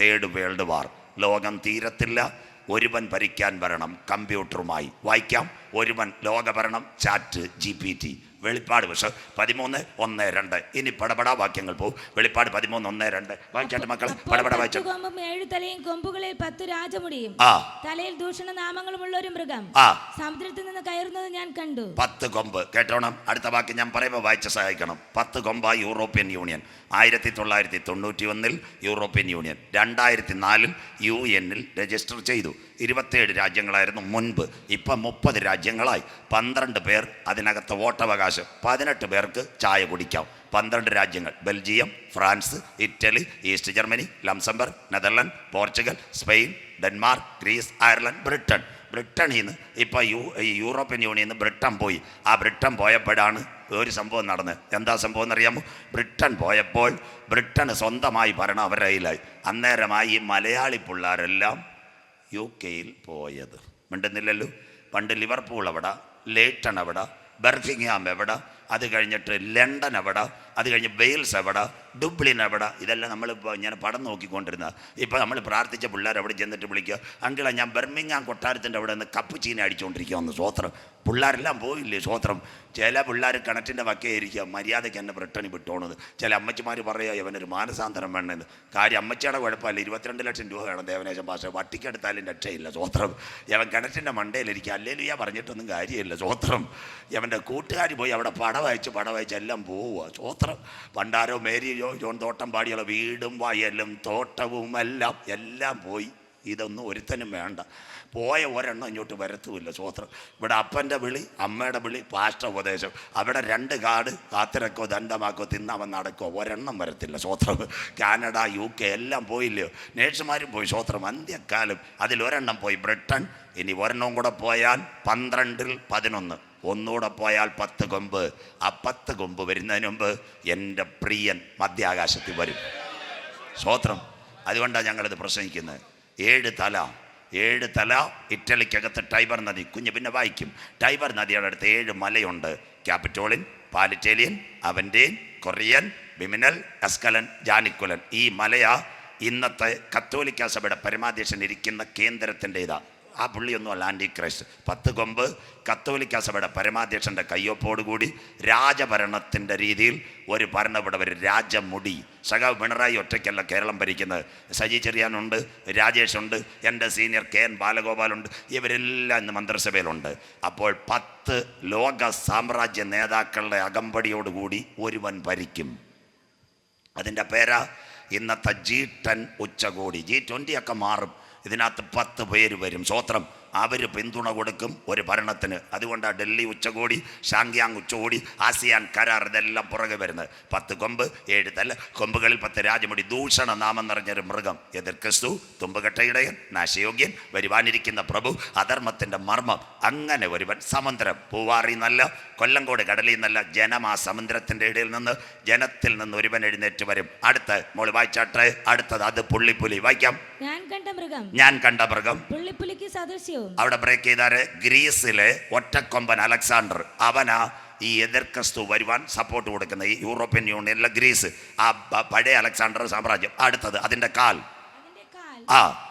Third world war. ലോകം തീരത്തില്ല. ഒരുവൻ ഭരിക്കാൻ വരണം. കമ്പ്യൂട്ടറുമായി. വായിക്കാം. ഒരുവൻ ലോകഭരണം. ചാറ്റ് ജി പി ടി വെളിപ്പാട് പക്ഷെ പതിമൂന്ന് ഒന്ന് രണ്ട്. ഇനി പടപടാ വാക്യങ്ങൾ പോകും വെളിപ്പാട് പതിമൂന്ന് ഒന്ന് രണ്ട്. വായിച്ചാട്ട് മക്കളെ പടപട വായിച്ചു. കൊമ്പും ഏഴു തലയും കൊമ്പുകളിൽ പത്ത് രാജമുടിയും. ആ. തലയിൽ ദൂഷണ നാമങ്ങളുമുള്ള ഒരു മൃഗം. ആ. സമുദ്രത്തിൽ നിന്ന് കയറുന്നത് ഞാൻ കണ്ടു. പത്ത് കൊമ്പ്. കേട്ടോണം? അടുത്ത വാക്യം ഞാൻ പറയുമ്പോൾ വായിച്ച് സഹായിക്കണം. പത്ത് കൊമ്പ യൂറോപ്യൻ യൂണിയൻ. ആയിരത്തി തൊള്ളായിരത്തി തൊണ്ണൂറ്റി ഒന്നിൽ യൂറോപ്യൻ യൂണിയൻ. രണ്ടായിരത്തി നാലിൽ യു എന്നിൽ രജിസ്റ്റർ ചെയ്തു. ഇരുപത്തേഴ് രാജ്യങ്ങളായിരുന്നു മുൻപ്. ഇപ്പം മുപ്പത് രാജ്യങ്ങളായി. പന്ത്രണ്ട് പേർ അതിനകത്ത് വോട്ടവകാശം. പതിനെട്ട് പേർക്ക് ചായ കുടിക്കാം. പന്ത്രണ്ട് രാജ്യങ്ങൾ. Belgium France Italy East Germany Luxembourg Netherland Portugal Spain Denmark Greece Ireland Britain ബ്രിട്ടനിൽ നിന്ന് ഇപ്പോൾ യു യൂറോപ്യൻ യൂണിയനിൽ നിന്ന് ബ്രിട്ടൻ പോയി. ആ ബ്രിട്ടൻ പോയപ്പോഴാണ് ഒരു സംഭവം നടന്നത്. എന്താ സംഭവം എന്നറിയാമോ? ബ്രിട്ടൻ പോയപ്പോൾ ബ്രിട്ടന് സ്വന്തമായി ഭരണം അവരുടെ കയ്യിലായി. അന്നേരമായി ഈ മലയാളി പിള്ളേരെല്ലാം യു കെയിൽ പോയത്. മിണ്ടുന്നില്ലല്ലോ? പണ്ട് ലിവർപൂൾ എവിടെ? ലേറ്റൺ എവിടെ? ബർഫിംഗ്ഹാം എവിടെ? അത് കഴിഞ്ഞിട്ട് ലണ്ടൻ എവിടെ? അത് കഴിഞ്ഞ് വെയിൽസ് എവിടെ? ഡുബ്ലിൻ അവിടെ ഇതെല്ലാം നമ്മൾ ഇങ്ങനെ പടം നോക്കിക്കൊണ്ടിരുന്ന. ഇപ്പോൾ നമ്മൾ പ്രാർത്ഥിച്ച പിള്ളേർ അവിടെ ചെന്നിട്ട് വിളിക്കുക. അങ്കിളെ ഞാൻ ബർമിങ്ങാം കൊട്ടാരത്തിന്റെ അവിടെ നിന്ന് കപ്പ് ചീന അടിച്ചുകൊണ്ടിരിക്കുകയെന്ന് സ്വോത്രം. പിള്ളേരെല്ലാം പോയില്ലേ സ്വോത്രം? ചില പിള്ളേർ കിണറ്റിന്റെ വക്കേ ഇരിക്കുക മര്യാദയ്ക്ക് എന്നെ ബ്രിട്ടണി വിട്ടോണത്. ചില അമ്മച്ചിമാർ പറയുക ഇവനൊരു മാനസാന്തരം വേണമെന്ന് കാര്യം അമ്മച്ചിയുടെ കുഴപ്പമില്ല. ഇരുപത്തിരണ്ട് ലക്ഷം രൂപ വേണം ദേവനേശം ഭാഷ വട്ടിക്കെടുത്താലും രക്ഷയില്ല സ്വോത്രം. ഇവൻ കിണറ്റിന്റെ മണ്ടയിലിരിക്കുക. അല്ലേലും ഞാൻ പറഞ്ഞിട്ടൊന്നും കാര്യമില്ല സ്വോത്രം. ഇവന്റെ കൂട്ടുകാർ പോയി അവിടെ പടം അയച്ച് പടം അയച്ച് എല്ലാം പോവുക സ്വോത്രം. പണ്ടാരോ മേരി ജോ ജോൺ തോട്ടം പാടിയുള്ള വീടും വയലും തോട്ടവും എല്ലാം പോയി. ഇതൊന്നും ഒരുത്തനും വേണ്ട. പോയ ഒരെണ്ണം ഇങ്ങോട്ട് വരത്തുമില്ല സ്വോത്രം. ഇവിടെ അപ്പന്റെ വിളി അമ്മയുടെ വിളി പാഷ്ട ഉപദേശം. അവിടെ രണ്ട് കാട് കാത്തിരക്കോ ദണ്ഡമാക്കോ തിന്നവൻ നടക്കോ ഒരെണ്ണം വരത്തില്ല സ്വോത്രം. കാനഡ യു കെ എല്ലാം പോയില്ലയോ നേഴ്സുമാരും പോയി സ്വോത്രം. അന്ത്യക്കാലം അതിലൊരെണ്ണം പോയി. ബ്രിട്ടൻ ഇനി ഒരെണ്ണം കൂടെ പോയാൽ പന്ത്രണ്ടിൽ പതിനൊന്ന്. ഒന്നുകൂടെ പോയാൽ പത്ത് കൊമ്പ്. ആ പത്ത് കൊമ്പ് വരുന്നതിന് മുമ്പ് എന്റെ പ്രിയൻ മധ്യാകാശത്തിൽ വരും. സ്വോത്രം അതുകൊണ്ടാണ് ഞങ്ങളിത് പ്രസംഗിക്കുന്നത്. ഏഴ് തല. ഏഴ് തല ഇറ്റലിക്കകത്ത് ടൈബർ നദി. കുഞ്ഞ് പിന്നെ വായിക്കും. ടൈബർ നദിയുടെ അടുത്ത് ഏഴ് മലയുണ്ട്. ക്യാപിറ്റോളിൻ പാലിറ്റേലിയൻ അവന്റെ കൊറിയൻ ബിമിനൽ അസ്കലൻ ജാനിക്കുലൻ. ഈ മലയാ ഇന്നത്തെ കത്തോലിക്ക സഭയുടെ പരമാധ്യക്ഷൻ ഇരിക്കുന്ന കേന്ദ്രത്തിന്റെതാ. ആ പുള്ളിയൊന്നും അല്ല ആന്റി ക്രൈസ്റ്റ് പത്ത് കൊമ്പ് കത്തോലിക്ക സഭയുടെ പരമാധ്യക്ഷന്റെ കയ്യൊപ്പോടുകൂടി രാജഭരണത്തിന്റെ രീതിയിൽ ഒരു ഭരണവിടെ ഒരു രാജമുടി. സഖാവ് പിണറായി ഒറ്റയ്ക്കല്ല കേരളം ഭരിക്കുന്നത്. സജി ചെറിയാനുണ്ട് രാജേഷുണ്ട് എന്റെ സീനിയർ കെ എൻ ബാലഗോപാലുണ്ട് ഇവരെല്ലാം ഇന്ന് മന്ത്രിസഭയിലുണ്ട്. അപ്പോൾ പത്ത് ലോക സാമ്രാജ്യ നേതാക്കളുടെ അകമ്പടിയോടുകൂടി ഒരുവൻ ഭരിക്കും. അതിന്റെ പേരാ ഇന്നത്തെ ജി ടെൻ ഉച്ചകോടി. ജി ട്വന്റി ഒക്കെ മാറും. ഇതിനകത്ത് പത്ത് പേര് വരും. സ്വോത്രം അവർ പിന്തുണ കൊടുക്കും ഒരു ഭരണത്തിന്. അതുകൊണ്ടാണ് ഡൽഹി ഉച്ചകോടി ഷാങ്യാങ് ഉച്ചകോടി ആസിയാൻ കരാർ ഇതെല്ലാം പുറകെ വരുന്നത്. പത്ത് കൊമ്പ് ഏഴ് തല്ല കൊമ്പുകളിൽ പത്ത് രാജമുടി ദൂഷണ നാമം നിറഞ്ഞൊരു മൃഗം. എതിർ ക്രിസ്തു തുമ്പുകെട്ടയിടയൻ നാശയോഗ്യൻ വരുവാനിരിക്കുന്ന പ്രഭു അധർമ്മത്തിന്റെ മർമ്മം. അങ്ങനെ ഒരുവൻ സമുദ്രം പൂവാറി നല്ല കൊല്ലങ്കോട് കടലിൽ നല്ല ജനം ആ സമുദ്രത്തിന്റെ ഇടയിൽ നിന്ന് ജനത്തിൽ നിന്ന് ഒരുവൻ എഴുന്നേറ്റ് വരും. അടുത്ത് മോൾ വായിച്ചാട്ടെ അടുത്തത് അത് പുള്ളിപ്പുലി. വായിക്കാം. ഞാൻ കണ്ട മൃഗം. ഞാൻ കണ്ട മൃഗം. പുള്ളിപ്പുലിക്ക് സദൃശ്യവും. അവിടെ ബ്രേക്ക് ചെയ്താൽ ഗ്രീസിലെ ഒറ്റക്കൊമ്പൻ അലക്സാണ്ടർ. അവനാ ഈ എതിർ ക്രിസ്തു വരുവാൻ സപ്പോർട്ട് കൊടുക്കുന്ന ഈ യൂറോപ്യൻ യൂണിയനിലെ ഗ്രീസ്. ആ പഴയ അലക്സാണ്ടർ സാമ്രാജ്യം. അടുത്തത് അതിന്റെ കാൽ. ആ.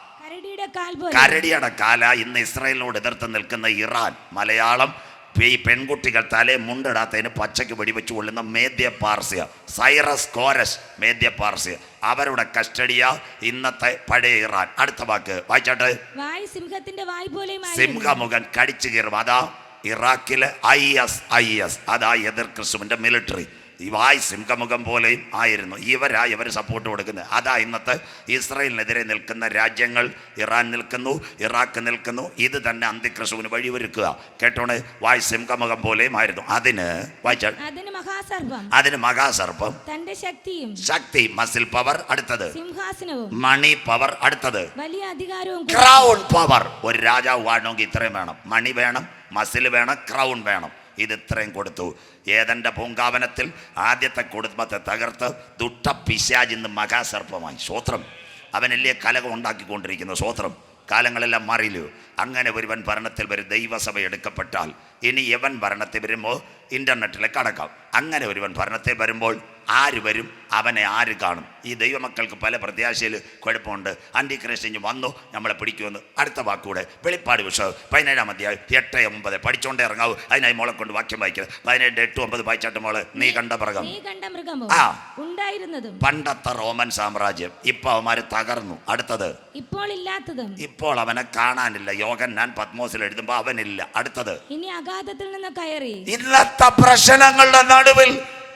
കരടിയുടെ കാല ഇന്ന് ഇസ്രായേലിനോട് എതിർത്ത് നിൽക്കുന്ന ഇറാൻ. മലയാളം ഈ പെൺകുട്ടികൾ തലേ മുണ്ടിടാത്തതിന് പച്ചയ്ക്ക് വെടിവെച്ച് കൊള്ളുന്ന മേദ്യ പാർസ്യ സൈറസ് കോരസ് മേദ്യ പാർസ്യ. അവരുടെ കസ്റ്റഡിയ ഇന്നത്തെ പഴയ ഇറാൻ. അടുത്ത വാക്ക് വായിച്ചാട്ടെ. വായ് സിംഹത്തിന്റെ വായ് സിംഹമുഖൻ കടിച്ചു കയറും. അതാ ഇറാഖിലെ ഐ എസ് ഐ എസ് അതാ എതിർ ക്രിസ്തുവിന്റെ മിലിറ്ററി ഇവായ് സിംഹമുഖം പോലെയും ആയിരുന്നു. ഇവരാ ഇവർ സപ്പോർട്ട് കൊടുക്കുന്നത്. അതാ ഇന്നത്തെ ഇസ്രയേലിനെതിരെ നിൽക്കുന്ന രാജ്യങ്ങൾ. ഇറാൻ നിൽക്കുന്നു ഇറാഖ് നിൽക്കുന്നു. ഇത് തന്നെ അന്ത്യക്രിസ്തുവിന് വഴിയൊരുക്കുക. കേട്ടോണ്? വായ് സിംഹമുഖം പോലെയും ആയിരുന്നു. അതിന് വായിച്ചാൽ? അതിന് മഹാസർപ്പം. അതിന് മഹാസർപ്പം. തന്റെ ശക്തിയും ശക്തി മസിൽ പവർ അടുത്തത്. സിംഹാസനവും മണി പവർ അടുത്തത്. വലിയ അധികാരവും ക്രൗൺ പവർ ഒരു രാജാവ് വാഴണമെങ്കിൽ ഇത്രയും വേണം. മണി വേണം മസിൽ വേണം ക്രൗൺ വേണം. ഇത് ഇത്രയും കൊടുത്തു. ഏതന്റെ പൂങ്കാവനത്തിൽ ആദ്യത്തെ കുടുംബത്തെ തകർത്ത് ദുഷ്ട പിശാജിന്ന് മഹാസർപ്പമായി. സ്വോത്രം അവനല്ലേ കലകം ഉണ്ടാക്കിക്കൊണ്ടിരിക്കുന്നു സ്വോത്രം കാലങ്ങളെല്ലാം മാറിയില്ലോ. അങ്ങനെ ഒരുവൻ ഭരണത്തിൽ വരും ദൈവസഭ എടുക്കപ്പെട്ടാൽ ഇനി യവൻ ഭരണത്തിൽ വരുമ്പോൾ ഇന്റർനെറ്റിൽ കടക്കാം. അങ്ങനെ ഒരുവൻ ഭരണത്തിൽ വരുമ്പോൾ ആര് വരും? അവനെ ആര് കാണും? ഈ ദൈവമക്കൾക്ക് പല പ്രത്യാശയിൽ കുഴപ്പമുണ്ട്. അന്റി ക്രിസ്ത്യൻ വന്നു നമ്മളെ പിടിക്കുമെന്ന്. അടുത്ത വാക്കൂടെ വെളിപ്പാട് വിഷയം പതിനേഴാം അധ്യായം എട്ട് ഒമ്പത്. പഠിച്ചോണ്ടേ ഇറങ്ങാവൂ. അതിനായി മോളെ കൊണ്ട് വാക്യം വായിക്കുന്നത് പതിനേഴ് എട്ട് ഒമ്പത് വായിച്ചാട്ട് മോളെ നീ കണ്ട മൃഗം. ആ. ഉണ്ടായിരുന്നതും പണ്ടത്തെ റോമൻ സാമ്രാജ്യം ഇപ്പൊ അവന്മാര് തകർന്നു. അടുത്തത് ഇപ്പോൾ ഇല്ലാത്തതും ഇപ്പോൾ അവനെ കാണാനില്ല. യോഗൻ ഞാൻ പത്മോസിൽ എഴുതുമ്പോ അവനില്ല. അടുത്തത് ഇനി അഗാധത്തിൽ നിന്ന് കയറി. ഇന്നത്തെ പ്രശ്നങ്ങളുടെ നടുവിൽ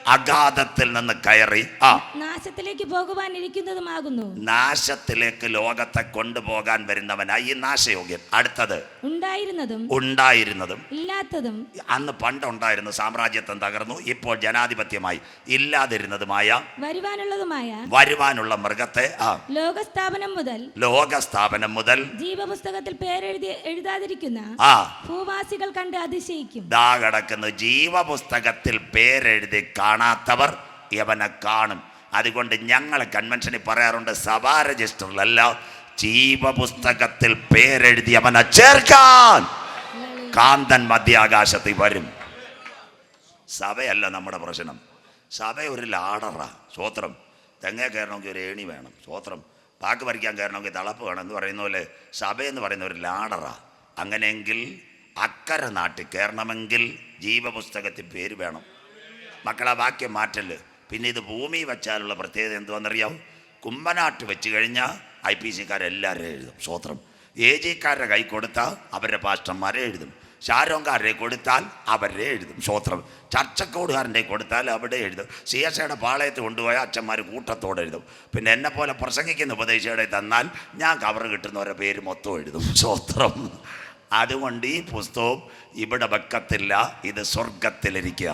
അഗാധത്തിൽ നിന്ന് കയറി. ആ. നാശത്തിലേക്ക് പോകുവാൻ ഇരിക്കുന്നതുമാകുന്നു. നാശത്തിലേക്ക് ലോകത്തെ കൊണ്ടുപോകാൻ വരുന്നവനാ ഈ നാശയോഗ്യൻ. അടുത്തത്. ഉണ്ടായിരുന്നതും ഉണ്ടായിരുന്നതും. ഇല്ലാത്തതും അന്ന് പണ്ടുണ്ടായിരുന്നു സാമ്രാജ്യത്വം തകർന്നു. ഇപ്പോൾ ജനാധിപത്യമായി ഇല്ലാതിരുന്നതുമായ വരുവാനുള്ളതുമായ വരുവാനുള്ള മൃഗത്തെ ആ. ലോകസ്ഥാപനം മുതൽ ലോകസ്ഥാപനം മുതൽ ജീവപുസ്തകത്തിൽ പേരെഴുതി എഴുതാതിരിക്കുന്ന ആ. ഭൂവാസികൾ കണ്ട് അതിശയിക്കും. ദാ കിടക്കുന്നു. ജീവപുസ്തകത്തിൽ പേരെഴുതി കാണാത്തവർ യവനെ കാണും. അതുകൊണ്ട് ഞങ്ങൾ കൺവെൻഷനിൽ പറയാറുണ്ട് സഭാ രജിസ്റ്ററിലല്ല ജീവപുസ്തകത്തിൽ പേരെഴുതി അവനെ ചേർക്കാൻ. കാന്തൻ മധ്യാകാശത്തിൽ വരും. സഭയല്ല നമ്മുടെ പ്രശ്നം. സഭ ഒരു ലാഡറാ സ്വോത്രം. തെങ്ങേ കയറണമെങ്കിൽ ഒരു ഏണി വേണം സ്വോത്രം. പാക്ക് പറിക്കാൻ കയറണമെങ്കിൽ തളപ്പ് വേണം എന്ന് പറയുന്ന പോലെ സഭ എന്ന് പറയുന്ന ഒരു ലാഡറാ. അങ്ങനെയെങ്കിൽ അക്കരെ നാട്ടിൽ കയറണമെങ്കിൽ ജീവപുസ്തകത്തിൽ പേര് വേണം. മക്കളെ വാക്യം മാറ്റൽ. പിന്നെ ഇത് ഭൂമി വെച്ചാലുള്ള പ്രത്യേകത എന്തുവാണെന്നറിയാം കുമ്പനാട്ട് വെച്ച് കഴിഞ്ഞാൽ ഐ പി സിക്കാരെല്ലാവരും എഴുതും സ്വോത്രം. എ ജിക്കാരുടെ കൈ കൊടുത്താൽ അവരുടെ പാസ്റ്റർമാരെ എഴുതും. ഷാരോങ്കാരുടെ കൊടുത്താൽ അവരെ എഴുതും സ്വോത്രം. ചർച്ചക്കോടുകാരന്റെ കൊടുത്താൽ അവിടെ എഴുതും. സി എസ് ഐയുടെ പാളയത്ത് കൊണ്ടുപോയ അച്ഛന്മാർ കൂട്ടത്തോടെ എഴുതും. പിന്നെ എന്നെ പോലെ പ്രസംഗിക്കുന്ന ഉപദേശിയുടെ തന്നാൽ ഞാൻ കവർ കിട്ടുന്നവരെ പേര് മൊത്തം എഴുതും. സ്വോത്രം. അതുകൊണ്ട് ഈ പുസ്തകം ഇവിടെ വെക്കത്തില്ല. ഇത് സ്വർഗത്തിലിരിക്കുക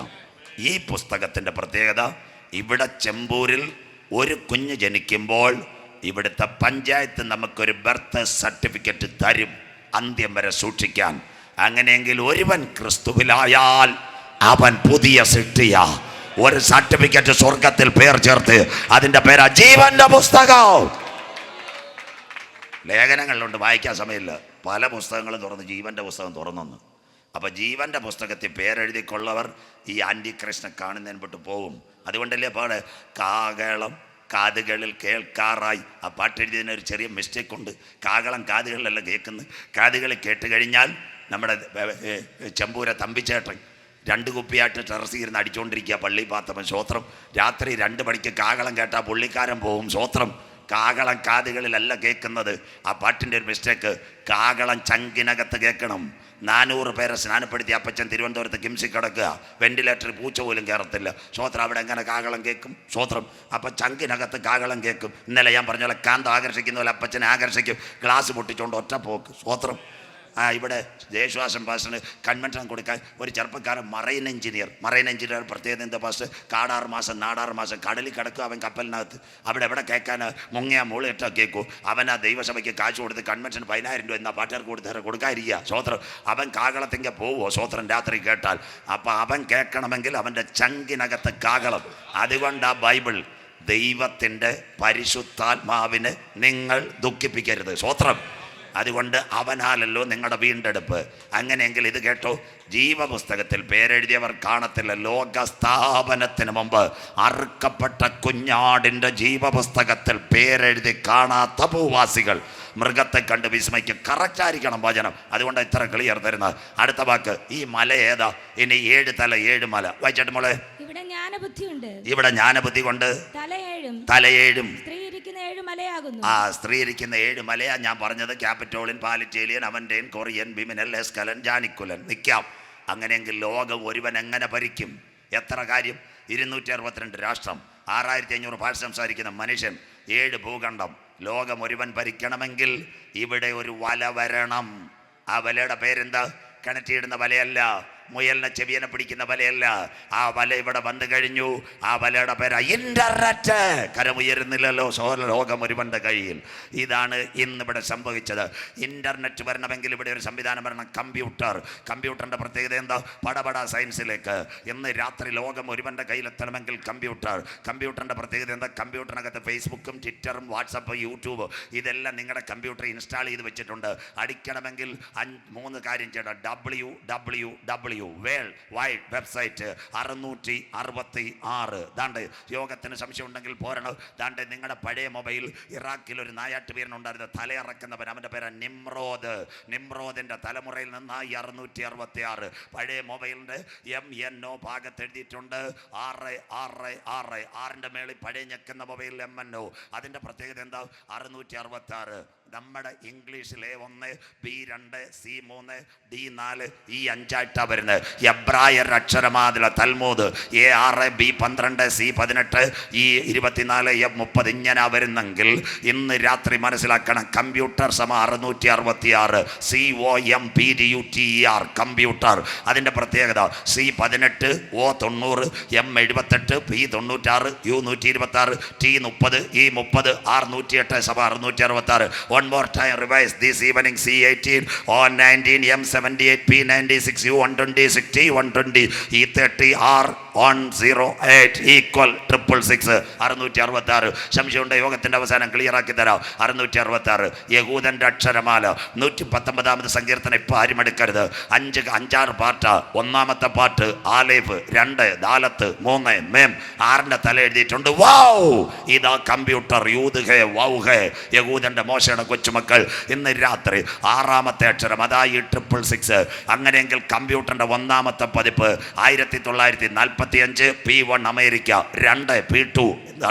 ഈ പുസ്തകത്തിന്റെ പ്രത്യേകത ഇവിടെ ചെമ്പൂരിൽ ഒരു കുഞ്ഞ് ജനിക്കുമ്പോൾ ഇവിടുത്തെ പഞ്ചായത്ത് നമുക്കൊരു ബർത്ത് സർട്ടിഫിക്കറ്റ് തരും അന്ത്യം വരെ സൂക്ഷിക്കാൻ. അങ്ങനെയെങ്കിൽ ഒരുവൻ ക്രിസ്തുവിലായാൽ അവൻ പുതിയ സൃഷ്ടിയാ. ഒരു സർട്ടിഫിക്കറ്റ് സ്വർഗത്തിൽ പേർ ചേർത്ത് അതിന്റെ പേരാ ജീവന്റെ പുസ്തകം. ലേഖനങ്ങളിലുണ്ട് വായിക്കാൻ സമയമില്ല. പല പുസ്തകങ്ങളും തുറന്ന് ജീവന്റെ പുസ്തകം തുറന്നു അപ്പോൾ ജീവന്റെ പുസ്തകത്തിൽ പേരെഴുതിക്കൊള്ളവർ ഈ ആന്റി കൃഷ്ണ കാണുന്നതിന് പെട്ട് പോവും. അതുകൊണ്ടല്ലേ പാട്? കാകളം കാതുകളിൽ കേൾക്കാറായി. ആ പാട്ടെഴുതിയതിന് ഒരു ചെറിയ മിസ്റ്റേക്ക് ഉണ്ട്. കാകളം കാതുകളിലല്ല കേൾക്കുന്നത് കാതുകളിൽ കേട്ട് കഴിഞ്ഞാൽ നമ്മുടെ ചെമ്പൂര തമ്പിച്ചേട്ടൻ രണ്ട് കുപ്പിയായിട്ട് ടെറസിൽ ഇരുന്ന് അടിച്ചുകൊണ്ടിരിക്കുക പള്ളി പാത്തപ്പൻ സ്വോത്രം. രാത്രി രണ്ട് മണിക്ക് കാകളം കേട്ടാൽ പുള്ളിക്കാരൻ പോവും. സ്വോത്രം. കാകളം കാതുകളിലല്ല കേൾക്കുന്നത്. ആ പാട്ടിന്റെ ഒരു മിസ്റ്റേക്ക് കാകളം ചങ്കിനകത്ത് കേൾക്കണം. നാനൂറ് പേരെ സ്നാനപ്പെടുത്തി അപ്പച്ചൻ തിരുവനന്തപുരത്ത് കിംസി കിടക്കുക. വെന്റിലേറ്ററിൽ പൂച്ച പോലും കയറത്തില്ല സ്വോത്രം അവിടെ എങ്ങനെ കാകളം കേൾക്കും സ്വോത്രം അപ്പം ചങ്കിനകത്ത് കാകളം കേൾക്കും ഇന്നലെ ഞാൻ പറഞ്ഞ പോലെ കാന്ത ആകർഷിക്കുന്ന പോലെ അപ്പച്ചനെ ആകർഷിക്കും. ഗ്ലാസ് പൊട്ടിച്ചുകൊണ്ട് ഒറ്റ പോക്ക്. സ്വോത്രം ആ ഇവിടെ ദേശവാസം പാസ്റ്റർ കൺവെൻഷൻ കൊടുക്കാൻ ഒരു ചെറുപ്പക്കാരൻ മറൈൻ എഞ്ചിനീയർ. മറൈൻ എഞ്ചിനീയർ പ്രത്യേകത എന്താ പാസ്റ്റർ? കാടാറ് മാസം നാടാറ് മാസം കടലിൽ കിടക്കും അവൻ കപ്പലിനകത്ത്. അവിടെ എവിടെ കേൾക്കാൻ മുങ്ങിയ മുകളിട്ട കേൾക്കൂ. അവൻ ആ ദൈവസഭയ്ക്ക് കാശ് കൊടുത്ത് കൺവെൻഷൻ പതിനായിരം രൂപ എന്നാ പാട്ടുകാർക്ക് കൊടുത്ത് കൊടുക്കാതിരിക്കുക. സ്വോത്രം അവൻ കാകളത്തിങ്ക പോവോ സ്വോത്രം രാത്രി കേട്ടാൽ. അപ്പം അവൻ കേൾക്കണമെങ്കിൽ അവന്റെ ചങ്കിനകത്ത് കാകളം അതുകൊണ്ട് ആ ബൈബിൾ ദൈവത്തിന്റെ പരിശുദ്ധാത്മാവിനെ നിങ്ങൾ ദുഃഖിപ്പിക്കരുത്. സ്വോത്രം അതുകൊണ്ട് അവനാലല്ലോ നിങ്ങളുടെ വീണ്ടെടുപ്പ്. അങ്ങനെയെങ്കിൽ ഇത് കേട്ടോ ജീവപുസ്തകത്തിൽ പേരെഴുതിയവർ കാണത്തില്ല. ലോകസ്ഥാപനത്തിന് മുമ്പ് അറുക്കപ്പെട്ട കുഞ്ഞാടിന്റെ ജീവപുസ്തകത്തിൽ പേരെഴുതി കാണാത്ത ഭൂവാസികൾ മൃഗത്തെ കണ്ട് വിസ്മയ്ക്കും. കറക്റ്റായിരിക്കണം വചനം. അതുകൊണ്ട് ഇത്ര ക്ലിയർ തരുന്നത് അടുത്ത വാക്ക് ഈ മല ഏതാ? ഇനി ഏഴ് തല ഏഴ് മല. വായിച്ചിട്ട് മോളെ. ഇവിടെ ജ്ഞാനബുദ്ധി കൊണ്ട് തലയേഴും തലയേഴും സ്ത്രീ ഏഴ് ആ സ്ത്രീയിരിക്കുന്ന ഏഴ് മലയാ. ഞാൻ പറഞ്ഞത് ക്യാപിറ്റോളിൻ പാലിറ്റേലിയൻ അവന്റെൻ കൊറിയൻ ബിമിനൽ എസ്കലൻ ജാനിക്കുലൻ. നിൽക്കാം അങ്ങനെയെങ്കിൽ ലോകം ഒരുവൻ എങ്ങനെ ഭരിക്കും? എത്ര കാര്യം? ഇരുന്നൂറ്റി അറുപത്തിരണ്ട് രാഷ്ട്രം. ആറായിരത്തി അഞ്ഞൂറ് ഭാഷ സംസാരിക്കുന്ന മനുഷ്യൻ ഏഴ് ഭൂഖണ്ഡം. ലോകം ഒരുവൻ ഭരിക്കണമെങ്കിൽ ഇവിടെ ഒരു വല വരണം. ആ വലയുടെ പേരെന്താ? കിണറ്റിയിടുന്ന വലയല്ല. മുയലിനെ ചെവിയനെ പിടിക്കുന്ന വലയല്ല. ആ വല ഇവിടെ വന്നു കഴിഞ്ഞു. ആ വലയുടെ പേര് ഇന്റർനെറ്റ്. കരമുയരുന്നില്ലല്ലോ സോല ലോകം ഒരുവന്റെ കയ്യിൽ. ഇതാണ് ഇന്നിവിടെ സംഭവിച്ചത്. ഇന്റർനെറ്റ് വരണമെങ്കിൽ ഇവിടെ ഒരു സംവിധാനം വരണം. കമ്പ്യൂട്ടർ. കമ്പ്യൂട്ടറിന്റെ പ്രത്യേകത എന്താ? പടപട സയൻസിലേക്ക്. ഇന്ന് രാത്രി ലോകം ഒരുവന്റെ കയ്യിലെത്തണമെങ്കിൽ കമ്പ്യൂട്ടർ. കമ്പ്യൂട്ടറിന്റെ പ്രത്യേകത എന്താ? കമ്പ്യൂട്ടറിനകത്ത് ഫേസ്ബുക്കും ട്വിറ്ററും വാട്സപ്പ് യൂട്യൂബ്. ഇതെല്ലാം നിങ്ങളുടെ കമ്പ്യൂട്ടർ ഇൻസ്റ്റാൾ ചെയ്ത് വെച്ചിട്ടുണ്ട്. അടിക്കണമെങ്കിൽ അഞ്ച് മൂന്ന് കാര്യം ചെയ്യണം. W W W W world wide website അറുന്നൂറ്റി അറുപത്തി ആറ്? ദാണ്ട് യോഗത്തിന് സംശയം ഉണ്ടെങ്കിൽ പോരണം? ദാണ്ട് നിങ്ങളുടെ പഴയ മൊബൈൽ ഇറാഖിൽ ഒരു നായാട്ട് വീരനുണ്ടായിരുന്നു തലയിറക്കുന്നവൻ. അവന്റെ പേര് നിമ്രോദ്. നിമ്രോദിന്റെ തലമുറയിൽ നിന്നായി അറുന്നൂറ്റി അറുപത്തി ആറ്. പഴയ മൊബൈലിന്റെ എം എൻ ഒ ഭാഗത്ത് എഴുതിയിട്ടുണ്ട്. ആറ് ആറ് ആറ്. ആറിന്റെ മേളിൽ പഴയ ഞെക്കുന്ന മൊബൈൽ എം എൻ ഒ. അതിന്റെ പ്രത്യേകത എന്താ? അറുന്നൂറ്റി അറുപത്തി ആറ്. നമ്മുടെ ഇംഗ്ലീഷിലെ ഒന്ന് ബി രണ്ട് സി മൂന്ന് ഡി നാല് ഈ അഞ്ചായിട്ടാണ് വരുന്നത്. എബ്രായർ അക്ഷരമാതില തൽമൂത് എ ആറ് ബി പന്ത്രണ്ട് സി പതിനെട്ട് ഇ ഇരുപത്തിനാല് എം മുപ്പത് ഇങ്ങനെ വരുന്നെങ്കിൽ ഇന്ന് രാത്രി മനസ്സിലാക്കണം കമ്പ്യൂട്ടർ സമ അറുന്നൂറ്റി അറുപത്തി ആറ് C O M P U T E R R കമ്പ്യൂട്ടർ. അതിന്റെ പ്രത്യേകത സി പതിനെട്ട് ഒ തൊണ്ണൂറ് എം എഴുപത്തെട്ട് പി തൊണ്ണൂറ്റാറ് യു നൂറ്റി ഇരുപത്തി ആറ് ടി മുപ്പത് ഇ മുപ്പത് ആർ നൂറ്റിയെട്ട് സഭ അറുന്നൂറ്റി അറുപത്തി ആറ് time revise this evening C eighteen O nineteen M seventy eight P ninety six U one zero eight equal triple six അറുന്നൂറ്റി അറുപത്തി ആറ് സംശയമുണ്ട് യോഗത്തിന്റെ അവസാനം ക്ലിയർ ആക്കി തരാം. അറുന്നൂറ്റി അറുപത്തി ആറ് യഹൂദന്റെ അക്ഷരമാല. നൂറ്റി പത്തൊമ്പതാമത് സങ്കീർത്തനം ഇപ്പം ആരും എടുക്കരുത്. അഞ്ച് അഞ്ചാറ് പാട്ട. ഒന്നാമത്തെ പാട്ട് ആലേഫ് രണ്ട് ദാലത്ത് മൂന്ന് മേം. ആറിന്റെ തല എഴുതിയിട്ടുണ്ട്. വൗ! ഇതാ computer. Youth hey wow hey. യഹൂദന്റെ മോശയുടെ കൊച്ചുമക്കൾ ഇന്ന് രാത്രി ആറാമത്തെ അക്ഷരം അതായി ട്രിപ്പിൾ സിക്സ് അങ്ങനെയെങ്കിൽ കമ്പ്യൂട്ടറിന്റെ ഒന്നാമത്തെ പതിപ്പ് ആയിരത്തി തൊള്ളായിരത്തി നാൽപ്പത്തി അഞ്ച് പി വൺ അമേരിക്ക രണ്ട് പി ടു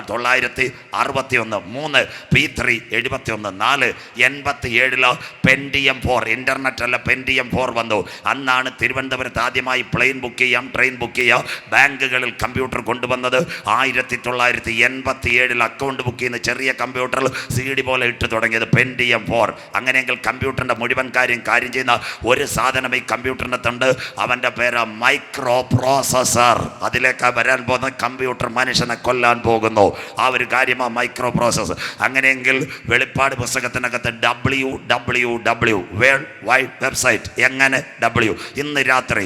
തൊള്ളായിരത്തി അറുപത്തി ഒന്ന് മൂന്ന് പി ത്രീ എഴുപത്തി ഒന്ന് നാല് എൺപത്തി ഏഴിലോ പെൻഡിയം ഫോർ ഇന്റർനെറ്റ് അല്ല പെൻഡിയം ഫോർ വന്നു. അന്നാണ് തിരുവനന്തപുരത്ത് ആദ്യമായി പ്ലെയിൻ ബുക്ക് ചെയ്യാം ട്രെയിൻ ബുക്ക് ചെയ്യാം ബാങ്കുകളിൽ കമ്പ്യൂട്ടർ കൊണ്ടുവന്നത്. ആയിരത്തി തൊള്ളായിരത്തി എൺപത്തി ഏഴിൽ അക്കൗണ്ട് ബുക്ക് ചെയ്യുന്ന ചെറിയ കമ്പ്യൂട്ടറിൽ സി ഡി പോലെ ഇട്ട് തുടങ്ങിയത് പെൻഡിയം ഫോർ അങ്ങനെയെങ്കിൽ കമ്പ്യൂട്ടറിന്റെ മുഴുവൻ കാര്യം കാര്യം ചെയ്യുന്ന ഒരു സാധനം ഈ കമ്പ്യൂട്ടറിനകത്തുണ്ട്. അവന്റെ പേര് മൈക്രോ പ്രോസസർ അതിലേക്ക് വരാൻ പോകുന്ന കമ്പ്യൂട്ടർ മനുഷ്യനെ കൊല്ലാൻ പോകുന്നു. ആ ഒരു കാര്യമാണ് മൈക്രോ പ്രോസസ്സർ അങ്ങനെയെങ്കിൽ വെളിപ്പാട് പുസ്തകത്തിനകത്ത് W W W world wide website എങ്ങനെ ഡബ്ല്യു ഇന്ന് രാത്രി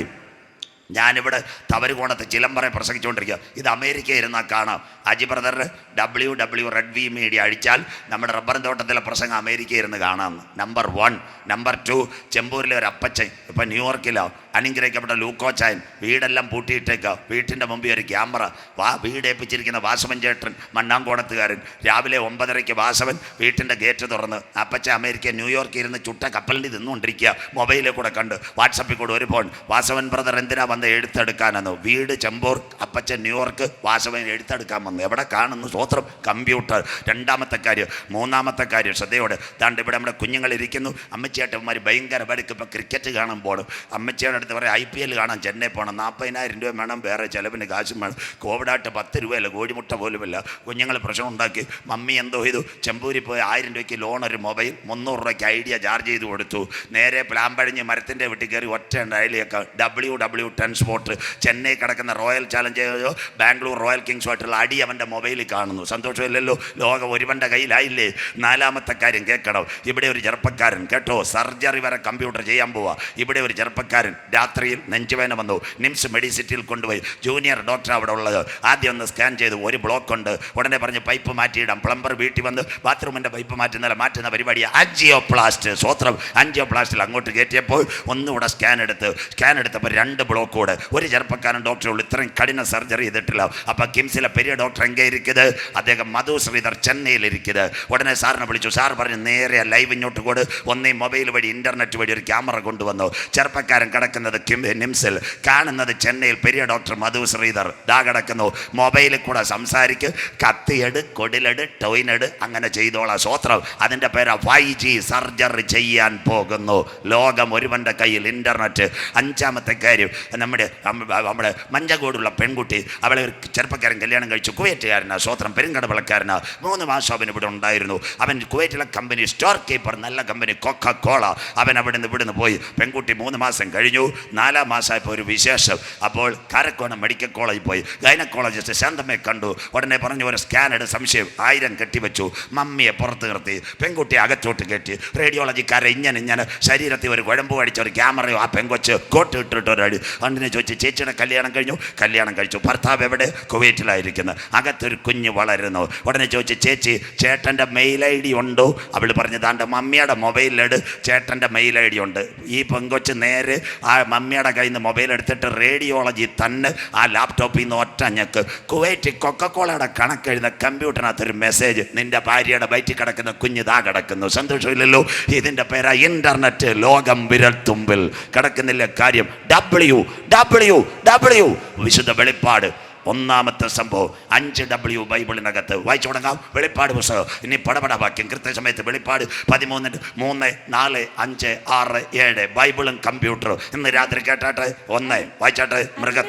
ഞാനിവിടെ തവരുകോണത്ത് ചിലമ്പറ പ്രസംഗിച്ചുകൊണ്ടിരിക്കുക. ഇത് അമേരിക്ക ഇരുന്നാൽ കാണാം. Aji brother W W red V media അടിച്ചാൽ നമ്മുടെ റബ്ബർ തോട്ടത്തിലെ പ്രസംഗം അമേരിക്ക ഇരുന്ന് കാണാം. നമ്പർ വൺ നമ്പർ ടു ചെമ്പൂരിലെ ഒരു അപ്പച്ചൻ ഇപ്പം ന്യൂയോർക്കിലോ അനുഗ്രഹിക്കപ്പെട്ട ലൂക്കോച്ചായൻ വീടെല്ലാം പൂട്ടിയിട്ടേക്കുക വീട്ടിന്റെ മുമ്പിൽ ഒരു ക്യാമറ. വാ വീടേപ്പിച്ചിരിക്കുന്ന വാസവൻ ചേട്ടൻ മണ്ണാങ്കോണത്തുകാരൻ. രാവിലെ ഒമ്പതരയ്ക്ക് വാസവൻ വീട്ടിന്റെ ഗേറ്റ് തുറന്ന് അപ്പച്ച അമേരിക്ക ന്യൂയോർക്കിൽ ഇരുന്ന് ചുട്ട കപ്പലിന്റെ തിന്നുകൊണ്ടിരിക്കുക. മൊബൈലിൽ കൂടെ കണ്ട് വാട്സപ്പിൽ കൂടെ ഒരു ഫോൺ. വാസവൻ ബ്രദർ എന്തിനാ വന്ന് എഴുത്തെടുക്കാനെന്ന്? വീട് ചെമ്പൂർ അപ്പച്ച ന്യൂയോർക്ക് വാസവൻ എഴുത്തെടുക്കാൻ വന്നു. എവിടെ കാണുന്നു സ്വോത്രം? കമ്പ്യൂട്ടർ. രണ്ടാമത്തെ കാര്യം മൂന്നാമത്തെ കാര്യം ശ്രദ്ധയോടെ. താണ്ട് ഇവിടെ നമ്മുടെ കുഞ്ഞുങ്ങളിരിക്കുന്നു അമ്മച്ചിയേട്ടന്മാർ ഭയങ്കര വരക്ക് ഇപ്പോൾ ക്രിക്കറ്റ് കാണാൻ പോകണം അമ്മച്ചിയുടെ അടുത്ത് പറയും ഐ പി എൽ കാണാൻ ചെന്നൈ പോകണം നാൽപ്പതിനായിരം രൂപ വേണം വേറെ ചിലവിന് കാശും വേണം കോവിഡായിട്ട് പത്ത് രൂപയല്ല കോഴിമുട്ട പോലുമില്ല. കുഞ്ഞുങ്ങൾ പ്രശ്നം ഉണ്ടാക്കി മമ്മി എന്തോ ചെയ്തു ചെമ്പൂരി പോയി ആയിരം രൂപയ്ക്ക് ലോൺ ഒരു മൊബൈൽ മുന്നൂറ് രൂപയ്ക്ക് ഐഡിയ ചാർജ് ചെയ്ത് കൊടുത്തു. നേരെ പ്ലാൻ പഴിഞ്ഞ് മരത്തിന്റെ വീട്ടിൽ കയറി ഒറ്റ ഡയലിയൊക്കെ ഡബ്ല്യു ഡബ്ല്യു ട്രാൻസ്പോർട്ട് ചെന്നൈ കിടക്കുന്ന റോയൽ ചാലഞ്ചേഴ്സോ ബാംഗ്ലൂർ റോയൽ കിങ്സുമായിട്ടുള്ള അടി അവന്റെ മൊബൈലിൽ കാണുന്നു. സന്തോഷമില്ലല്ലോ ലോകം ഒരുവന്റെ കയ്യിലായില്ലേ? നാലാമത്തെ കാര്യം കേൾക്കണം ഇവിടെ ഒരു ചെറുപ്പക്കാരൻ കേട്ടോ സർജറി വരെ കമ്പ്യൂട്ടർ ചെയ്യാൻ പോവാ. ഇവിടെ ഒരു ചെറുപ്പക്കാരൻ രാത്രിയിൽ നെഞ്ചുവേന വന്നു. നിംസ് മെഡിസിറ്റിയിൽ കൊണ്ടുപോയി. ജൂനിയർ ഡോക്ടർ അവിടെ ഉള്ളത്. ആദ്യം ഒന്ന് സ്കാൻ ചെയ്തു. ഒരു ബ്ലോക്ക് ഉണ്ട്. ഉടനെ പറഞ്ഞ് പൈപ്പ് മാറ്റിയിടാം. പ്ലംബർ വീട്ടിൽ വന്ന് ബാത്റൂമിന്റെ പൈപ്പ് മാറ്റുന്നില്ല മാറ്റുന്ന പരിപാടി. ആൻജിയോ പ്ലാസ്റ്റ് സ്വോത്രം. ആൻജിയോ പ്ലാസ്റ്റിൽ അങ്ങോട്ട് കയറ്റിയപ്പോൾ ഒന്നുകൂടെ സ്കാൻ എടുത്ത്. സ്കാൻ എടുത്തപ്പോൾ രണ്ട് ബ്ലോക്ക് കൂടെ. ഒരു ചെറുപ്പക്കാരൻ ഡോക്ടറെ ഉള്ളൂ. ഇത്രയും കഠിന സർജറി ചെയ്തിട്ടില്ല. അപ്പോൾ കിംസിലെ പെരിയ ഡോക്ടർ എങ്കേ ഇരിക്കുന്നത് അദ്ദേഹം മധു ശ്രീധർ ചെന്നൈയിൽ ഇരിക്കുന്നത് ഉടനെ സാറിനെ വിളിച്ചു. സാർ പറഞ്ഞു നേരെ ലൈവ് ഇങ്ങോട്ട് കൂടെ. ഒന്നേ മൊബൈൽ വഴി ഇന്റർനെറ്റ് വഴി ഒരു ക്യാമറ കൊണ്ടുവന്നു. ചെറുപ്പക്കാരൻ കിടക്കുന്നത് കിം നിംസിൽ. കാണുന്നത് ചെന്നൈയിൽ പെരിയ ഡോക്ടർ മധു ശ്രീധർ. ദാ കിടക്കുന്നു. മൊബൈലിൽ കൂടെ സംസാരിക്ക്. കത്തിയെട് കൊടിലെട് ടോയിനെട് അങ്ങനെ ചെയ്തോളാം. സ്വോത്രം. അതിന്റെ പേരാ ഫൈവ് ജി സർജറി ചെയ്യാൻ പോകുന്നു. ലോകം ഒരുവന്റെ കയ്യിൽ ഇന്റർനെറ്റ്. അഞ്ചാമത്തെ കാര്യം നമ്മുടെ നമ്മുടെ മഞ്ചകോടുള്ള പെൺകുട്ടി അവളെ ഒരു ചെറുപ്പക്കാരൻ കല്യാണം കഴിച്ചു. കുവൈറ്റുകാരനാ സ്വോത്രം. പെരുങ്കടവിളക്കാരനാ. മൂന്ന് മാസം അവൻ ഇവിടെ ഉണ്ടായിരുന്നു. അവൻ കുവൈറ്റിലെ കമ്പനി സ്റ്റോർ കീപ്പർ നല്ല കമ്പനി കൊക്ക കോള അവൻ അവിടെ നിന്ന് ഇവിടുന്ന് പോയി. പെൺകുട്ടി മൂന്ന് മാസം കഴിഞ്ഞു. നാലാം മാസമായപ്പോൾ ഒരു വിശേഷം. അപ്പോൾ കാരക്കോണം മെഡിക്കൽ കോളേജിൽ പോയി. ഗൈനക്കോളജിസ്റ്റ് ശാന്തമ്മയെ കണ്ടു. ഉടനെ പറഞ്ഞു ഒരു സ്കാൻ എടുത്ത് സംശയം ആയിരം കെട്ടിവെച്ചു. മമ്മിയെ പുറത്ത് നിർത്തി. പെൺകുട്ടിയെ അകത്തോട്ട് കെട്ടി. റേഡിയോളജിക്കാരെ ഇങ്ങനെ ഇങ്ങനെ ശരീരത്തിൽ ഒരു കുഴമ്പ് അടിച്ച ഒരു ക്യാമറയോ ആ പെങ്കൊച്ച് കോട്ട് ഇട്ടിട്ട് ഒരാടി അടി. ചോദിച്ച് ചേച്ചിയുടെ കല്യാണം കഴിഞ്ഞു? കല്യാണം കഴിച്ചു. ഭർത്താവ് എവിടെ? കുവൈറ്റിലായിരിക്കുന്നു. അകത്തൊരു കുഞ്ഞ് വളരുന്നു. ഉടനെ ചോദിച്ചു ചേച്ചി ചേട്ടന്റെ മെയിൽ ഐ ഡി ഉണ്ടോ? അവൾ പറഞ്ഞു താന്റെ മമ്മിയുടെ മൊബൈലിലെട് ചേട്ടന്റെ മെയിൽ ഐ ഡി ഉണ്ട്. ഈ പെങ്കൊച്ച് നേരെ ആ മമ്മിയുടെ കയ്യിൽ നിന്ന് മൊബൈൽ എടുത്തിട്ട് റേഡിയോളജി തന്നെ ആ ലാപ്ടോപ്പിൽ നിന്ന് ഒറ്റ ഞങ്ങൾക്ക് കുവൈറ്റ് കൊക്കക്കോളയുടെ കണക്കെഴുന്ന കമ്പ്യൂട്ടറിനകത്തൊരു മെസ്സേജ്. നിന്റെ ഭാര്യയുടെ ബൈറ്റിൽ കിടക്കുന്ന കുഞ്ഞ് താ കിടക്കുന്നു. സന്തോഷമില്ലല്ലോ. ഇതിന്റെ പേരാ ഇന്റർനെറ്റ് ലോകം വിരൽ തുമ്പിൽ കിടക്കുന്നില്ല കാര്യം? ഡബ്ല്യു ഡബ്ല്യു ഡബ്ല്യു വിശുദ്ധ വെളിപ്പാട്. ഒന്നാമത്തെ സംഭവം അഞ്ച് ഡബ്ല്യു ബൈബിളിനകത്ത് വായിച്ചു തുടങ്ങാം. വെളിപ്പാട് പുസ്തകം. ഇനി പടപട വാക്യം. കൃത്യസമയത്ത് വെളിപ്പാട് പതിമൂന്നിന് മൂന്ന് നാല് അഞ്ച് ആറ് ഏഴ്. ബൈബിളും കമ്പ്യൂട്ടറും. ഇന്ന് രാത്രി കേട്ടാട്ടെ? ഒന്ന് വായിച്ചാട്ടെ? മൃഗ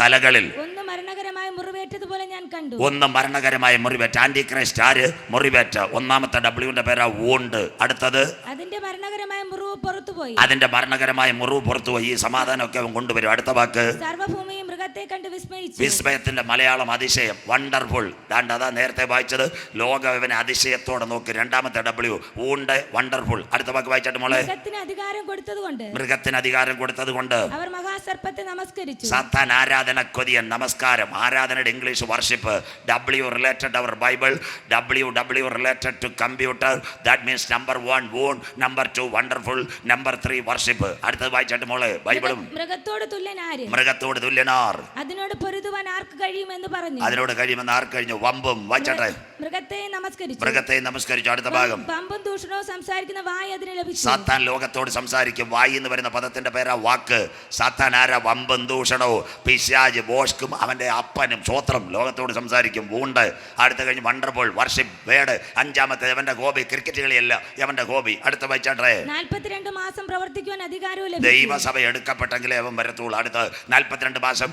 തലകളിൽ. ഒന്ന് മരണകരമായ മുറിവേറ്റതുപോലെ ഞാൻ കണ്ടു. ഒന്ന് മരണകരമായ മുറിവേറ്റ. ആന്റി ക്രൈസ്റ്റ് ആര്? മുറിവേറ്റ. ഒന്നാമത്തെ ഡബ്ല്യുവിന്റെ പേരാ വൂണ്ട്. അടുത്തത്? അതിന്റെ മരണകരമായ മുറിവ് പുറത്തുപോയി. അതിന്റെ മരണകരമായ മുറിവ് പുറത്തുപോയി. ഈ സമാധാനമൊക്കെ അവൻ കൊണ്ടുവരും. അടുത്ത വാക്ക്. സർവഭൂമിയും മൃഗത്തെ കണ്ട് വിസ്മയിച്ചു. വിസ്മയത്തിന്റെ മലയാളം അതിശയം. വണ്ടർഫുൾ ദാണ്ട് അതാ നേരത്തെ വായിച്ചത്. ലോകം ഇവനെ അതിശയത്തോടെ നോക്കി. രണ്ടാമത്തെ ഡബ്ല്യു ഊണ്ട് വണ്ടർഫുൾ അടുത്ത വാക്ക് വായിച്ചിട്ട് മോളെ. മൃഗത്തിന് അധികാരം കൊടുത്തതുകൊണ്ട്. മൃഗത്തിന് അധികാരം കൊടുത്തത് കൊണ്ട് അവർ മഹാസർപ്പത്തെ നമസ്കരിച്ചു. സത്താൻ ആരാധന കൊതിയൻ. നമസ്കാരം. ആരാധനയുടെ English worship W related our Bible W W related to computer that means number one wound number two wonderful number three worship അടുത്തത് വായിച്ചിട്ട് മോളെ ബൈബിളും. മൃഗത്തോട് തുല്യനാര് മൃഗത്തോട് തുല്യനാർ. അതിനോട് പൊരുതുവാൻ ആർക്ക് കഴിയുമെന്ന് പറഞ്ഞു? അതിനോട് കഴിയുമെന്ന് ആർക്ക് കഴിഞ്ഞു? വമ്പും. വായിച്ചാട്ടെ. മൃഗത്തെ നമസ്കരിച്ചു. മൃഗത്തെ നമസ്കരിച്ചു. അടുത്ത ഭാഗം. വമ്പും ദൂഷണവും സംസാരിക്കുന്ന വായ അതിന് ലഭിച്ചു. സാത്താൻ ലോകത്തോട് സംസാരിക്കും. വായി എന്ന് പറയുന്ന പദത്തിന്റെ പേരാ വാക്ക്. സാത്താൻ ആരാ? വമ്പും ദൂഷണവും. പിശാജ് ബോഷ്കും അവന്റെ അപ്പനും സ്വത്രം ലോകത്തോട് സംസാരിക്കും. വൂണ്ട്. അടുത്ത കഴിഞ്ഞ് വണ്ടർഫുൾ വർഷിപ്പ് വേട്. അഞ്ചാമത്തെ അവന്റെ ഹോബി ക്രിക്കറ്റ് കളിയല്ല അവന്റെ ഹോബി അടുത്ത വായിച്ചാട്ടെ നാൽപ്പത്തിരണ്ട് മാസം പ്രവർത്തിക്കുവാൻ അധികാരവും ലഭിച്ചു. ദൈവസഭ എടുക്കപ്പെട്ടെങ്കിലേ അവൻ വരത്തുള്ളൂ. അടുത്ത നാൽപ്പത്തിരണ്ട് മാസം